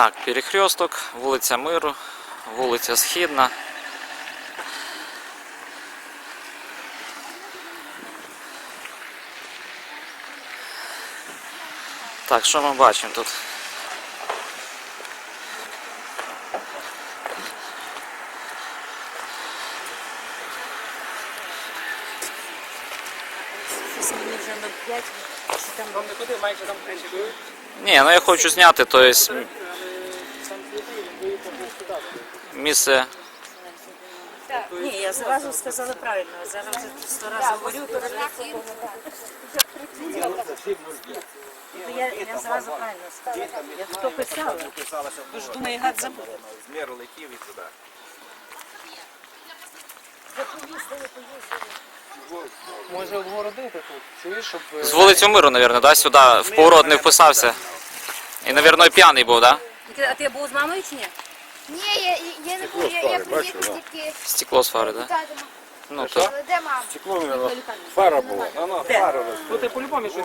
Так, перехресток, вулиця Миру, вулиця Східна. Так, що ми бачимо тут? Мені вже на 5, чи там Вам не куди майже там кричить. Ні, ну я хочу зняти, то є місце. Ні, я зразу сказала правильно, зараз вже сто разів говорю, то вже Ну, я, я зразу правильно сказала. Я хто писала, тож думаю, гад забуде. З миру летів і туди. Може обгородити тут, чуєш, щоб... З вулицю Миру, мабуть, да? сюди в поворот не вписався. І, мабуть, п'яний був, да? А ти був з мамою чи ні? Ні, я, я не буду, я, я приїхав тільки Стекло з фари, да? питати, Ну, то. але де мама? Ну, ти по-любому щось